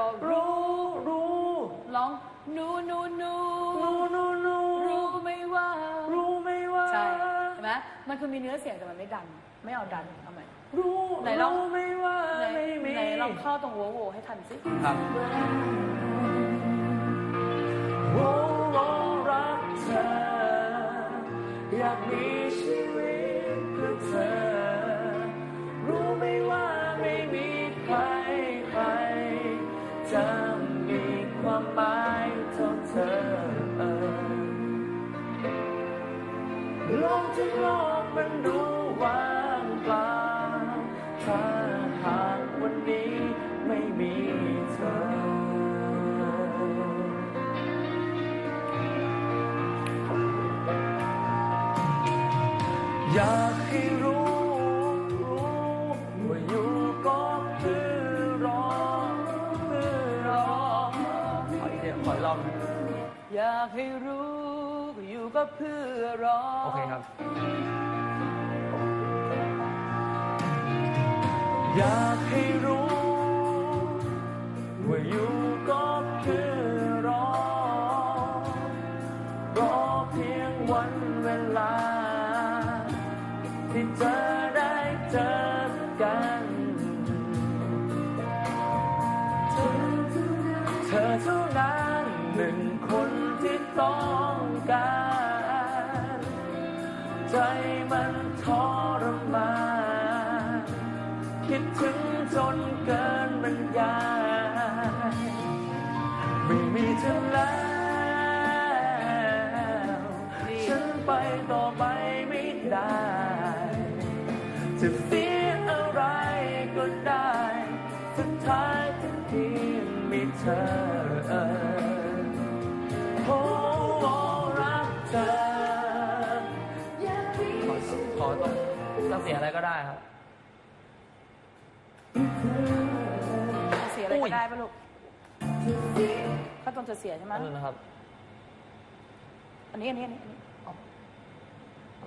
ไม่รอรู้ รู้ร้องนูนูนูรู้รู้รู้รู้ไม่ว่า รู้ไหมว่าใช่เห็นไหมมันคือมีเนื้อเสียงแต่มันไม่ดัน ไม่เอาดันเอาใหม่รู้ไหนลองรู้ไหมว่าไหนไม่มีไหนลองเข้าตรงโวโวให้ทันสิครับโอ้โอ้รักเธออยากมีชีวิตเพื่อเธอ ทั้งโลกมันดูว่างเปล่าถ้าหากวันนี้ไม่มีเธอ อยากให้รู้รู้ว่าอยู่ก็เพื่อรอเพื่อรอขออีกเดียวขออีกรองอยากให้รู้ ก็อยู่ก็เพื่อรอ โอเคครับ อยากให้รู้ ว่าอยู่ ใจมันทรมานคิดถึงจนเกินบรรยายไม่มีเธอแล้วฉันไปต่อไปไม่ได้ จะเสียอะไรก็ได้ สุดท้ายที่มีเธอ ต้องเสียอะไรก็ได้ครับ เสียอะไรอุ้ก็ยได้ปะลูกก็ตรงจะเสียใช่ไหมนั่นนะครับอันนี้อันนี้อันนี้อันนี้เอา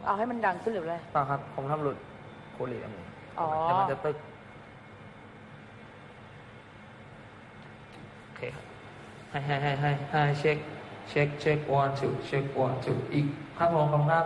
เอาให้มันดังขึ้นหรืออะไรเปล่าครับ ผมทำหลุดโคลีอันนี้อ๋อเดี๋ยวมันจะตึกโอเคครับให้ให้ให้ให้ให้เช็ค เช็คเช็ค one two เช็ค one two อีกครับผมขอบคุณครับ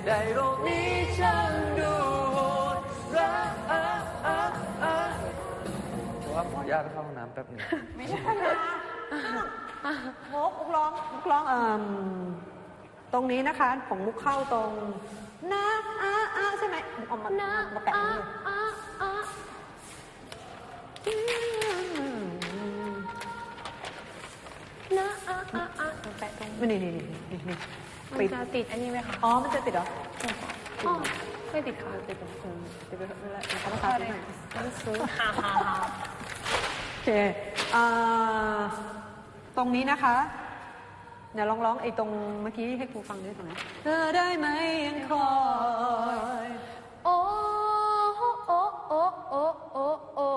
ตุใดโลกนี้ช่างดูโหดร้ายอะอะอะว่าขออนุญาตเข้าห้องน้ำแป๊บหนึงมุกมุกร้องมุกร้องเอ่มตรงนี้นะคะ ของมุกเข้าตรงนะอาอาใช่ไหมเอามานะมาแปะนี่นะอะอะอะแปะตรงนี่นี่นี่นี่นี่ มันปิดจะติดอันนี้ไหมคะ อ๋อ มันจะติดเหรออ๋อไม่ติดค่ะติดตรงตรงติดไปเวลาเขามาทำให้หน่อยไม่ซื้อฮ่าฮ่าฮ่าโอเคอ่าตรงนี้นะคะเดี๋ยวลองร้องไอ้ตรงเมื่อกี้ให้ครูฟังด้วยตรงไหนเธอได้ไหมยังคอยโอ้โอ้โอ้โอ้โอ้โอ้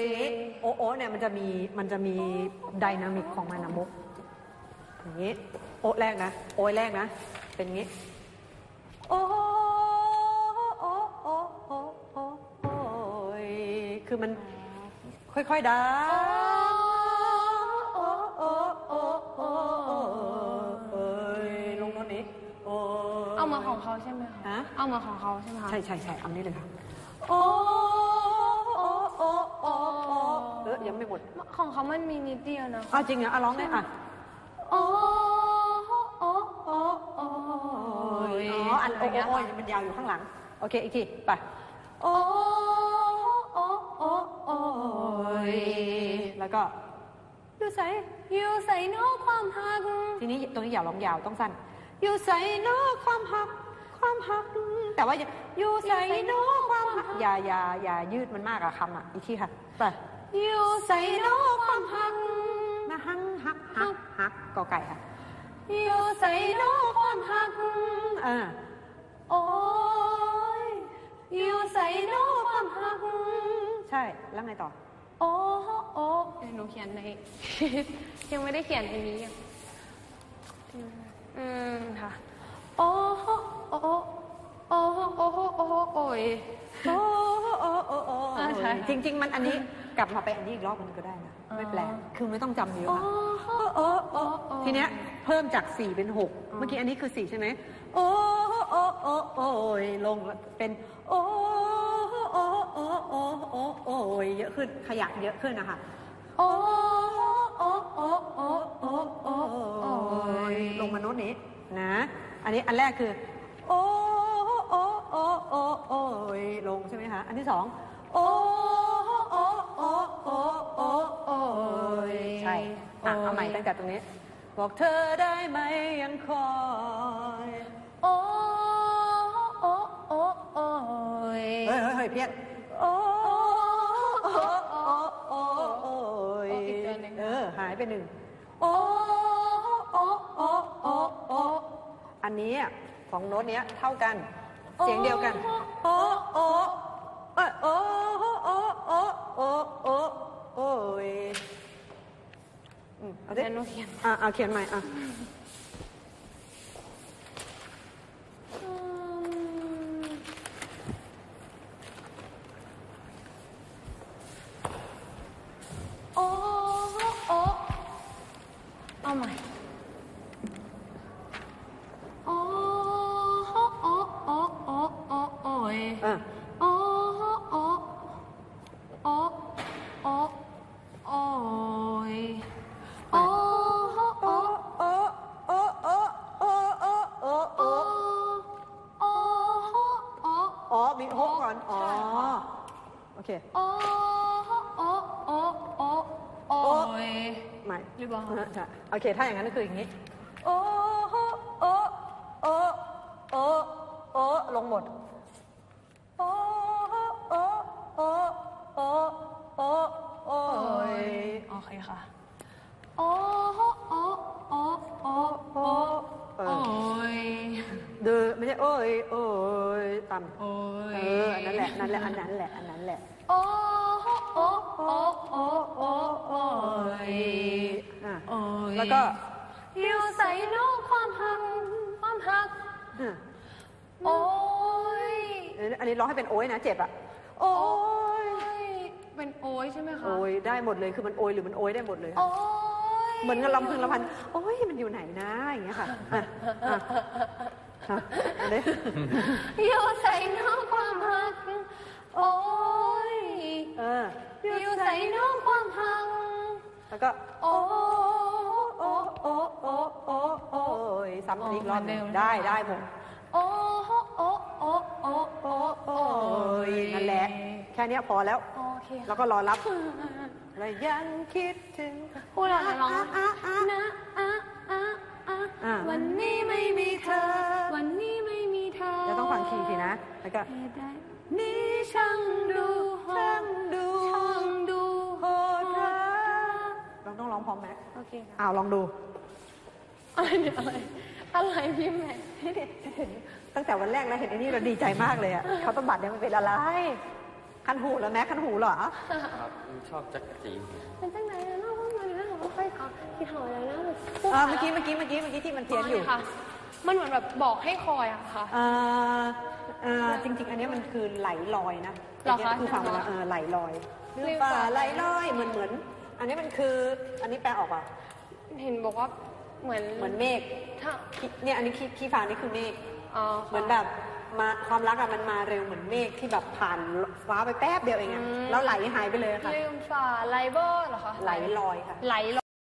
ยทีนี้โอโอเนี่ยมันจะมีมันจะมีไดนามิกของมันนะมุก อย่างนี้ โอแรกนะ โอยแรกนะ เป็นอย่างนี้ โอ้โอ้โอ้โอ้โอ้โอ้ยคือมันค่อยๆดังโอ้โอ้โอ้โอ้โอ้ยลงโน้นนี้โอ้เอามาของเขาใช่ไหมคะฮะ เอามาของเขาใช่ไหมคะใช่ใช่ใช่เอานี้เลยค่ะ โอ้โอ้โอ้โอ้โอ้เออยังไม่หมด ของเขามันมีนิดเดียวนะอ้าจริงเหรออะร้องได้อะ โอ้ อ๋ออันโอ้โอ้โอ้ยมันยาวอยู่ข้างหลัง โอเค อีกที ไป โอ้โอ้โอ้โอ้ยยแล้วก็อยู่ใส่อยู่ใส่นอกความหัก ทีนี้ตรงนี้อย่าร้องยาวต้องสั้น อยู่ใส่นอกความหัก ความหัก แต่ว่าอย่าอยู่ใส่นอกความหัก อย่าอย่าอย่ายืดมันมากอะคำอะอีกทีค่ะ ไป อยู่ใส่นอกความหักมาหังหักหักหักกอไก่ค่ะอยู่ใส่นอกความหัก อ่า ใช่ แล้วไงต่อ โอ้โอ้เดี๋ยวหนูเขียนใน ยังไม่ได้เขียนอันนี้ยังอืมค่ะ โอ้โอ้โอ้โอ้โอ้โอ้ยโอ้โอ้โอ้โอ้อ่าใช่จริง ๆ มันอันนี้กลับมาไปอันนี้อีกรอบมันก็ได้นะ ไม่แปลกอ๋อคือไม่ต้องจำเยอะโอ้ค่ะโอ้โอ้โอ้ ทีเนี้ยเพิ่มจาก 4 เป็น 6 เมื่อกี้อันนี้คือ 4 ใช่ไหมโอ้โอ้โอ้โอ้ยลงเป็นโอ้โอ้ เยอะขึ้น ขยักเยอะขึ้นนะคะโอ้โอ้โอ้โอ้โอ้โอ้โอ้ยลงมาโน้ตนี้นะ อันนี้อันแรกคือ โอ้โอ้โอ้โอ้โอ้ยลงใช่ไหมคะอันที่สองโอ้โอ้โอ้โอ้โอ้โอ้ยใช่อะเอาใหม่ตั้งแต่ตรงนี้ บอกเธอได้ไหมยังคอย หายไปหนึ่งโอ้โอ้โอ้โอ้โอ้อันนี้อะสองโน้ตเนี้ยเท่ากัน เสียงเดียวกันโอ้โอ้เอยโอ้โอ้โอ้โอ้โอ้โอ้ยอืมเอาดิเดี๋ยวหนูเขียนอะเอาเขียนใหม่อะ โอเค ถ้าอย่างนั้นก็คืออย่างนี้ โอ้โอโอ้โอ้โอ้โอ้ลงหมด โอ้โอ้โอ้โอ้โอ้โอ้ยโอเคค่ะ โอ้โอ้โอ้โอ้โอ้โอ้ยเดอไม่ใช่โอ้ยโอ้ยต่ำโอ้ยเอออันนั้นแหละนั่นแหละอันนั้นแหละอันนั้นแหละโอ้โอ้โอ้โอ้โอ้โอ้ย อะโอ้ยแล้วก็อยู่ใส่นอกความหัก ความหัก อะโอ้ย อันนี้ร้องให้เป็นโอ้ยนะเจ็บอะ โอ้ย เป็นโอ้ยใช่ไหมคะ โอ้ยได้หมดเลยคือมันโอยหรือมันโอยได้หมดเลยค่ะโอ้ยเหมือนกับลำพึงลำพัน โอ้ยมันอยู่ไหนนะอย่างเงี้ยค่ะอะอะอะเอาดิอยู่ใส่นอกความหัก โอ้ย เอออยู่ใส่นอกความหัก แล้วก็ โอ้โซ้ำอีกรอบหนึ่งเหมือนเดิมได้ได้หมดโอ้โอ้โอ้โอ้โอ้โอ้ยนั่นแหละแค่เนี้ยพอแล้ว โอเคแล้วก็รอรับแล้วยังคิดถึงพูดอะไรร้องอะอะอะนะอะอะอะอะ วันนี้ไม่มีเธอ วันนี้ไม่มีเธอเดี๋ยวต้องฟังคีย์ทีนะแล้วก็ เหตุใดนี่ช่างดูช่างดูช่างดูโหดร้ายลองต้องร้องพร้อมไหมโอเคค่ะอ้าวลองดู อะไรเนี่ยอะไร อะไรพี่แม่ตั้งแต่วันแรกแล้วเห็นไอ้นี่เราดีใจมากเลยอะเขาต้องบัตรเนี่ยมันเป็นอะไรคันหูแล้วแม้คันหูเหรอครับชอบจักรจีเป็นจังไหนนะน้องว่ามันนะหนูไม่ค่อยถามที่ถามอะไรนะอ่าเมื่อกี้เมื่อกี้เมื่อกี้เมื่อกี้ที่มันเพี้ยนอยู่ค่ะ มันเหมือนแบบบอกให้คอยอะค่ะอ่าอ่าจริง ๆ อันเนี้ยมันคือไหลลอยนะเหรอคะคือฟังมาแล้วเออไหลลอยเรีเรื่ยอกงป่าว่าไหลลอยเหมือนเหมือน อันนี้มันคืออันนี้แปลออกอะเห็นบอกว่า เหมือนเหมือนเมฆถ้าขี้เนี่ยอันนี้ขี้ขี้ฟ้านี่คือเมฆอ๋อเหมือนแบบมาความรักอะมันมาเร็วเหมือนเมฆที่แบบผ่านฟ้าไปแป๊บเดียวเองอะแล้วไหลหายไปเลยอะค่ะ ลืมฝ่าไลเบอร์เหรอคะไหลลอยค่ะ ไหล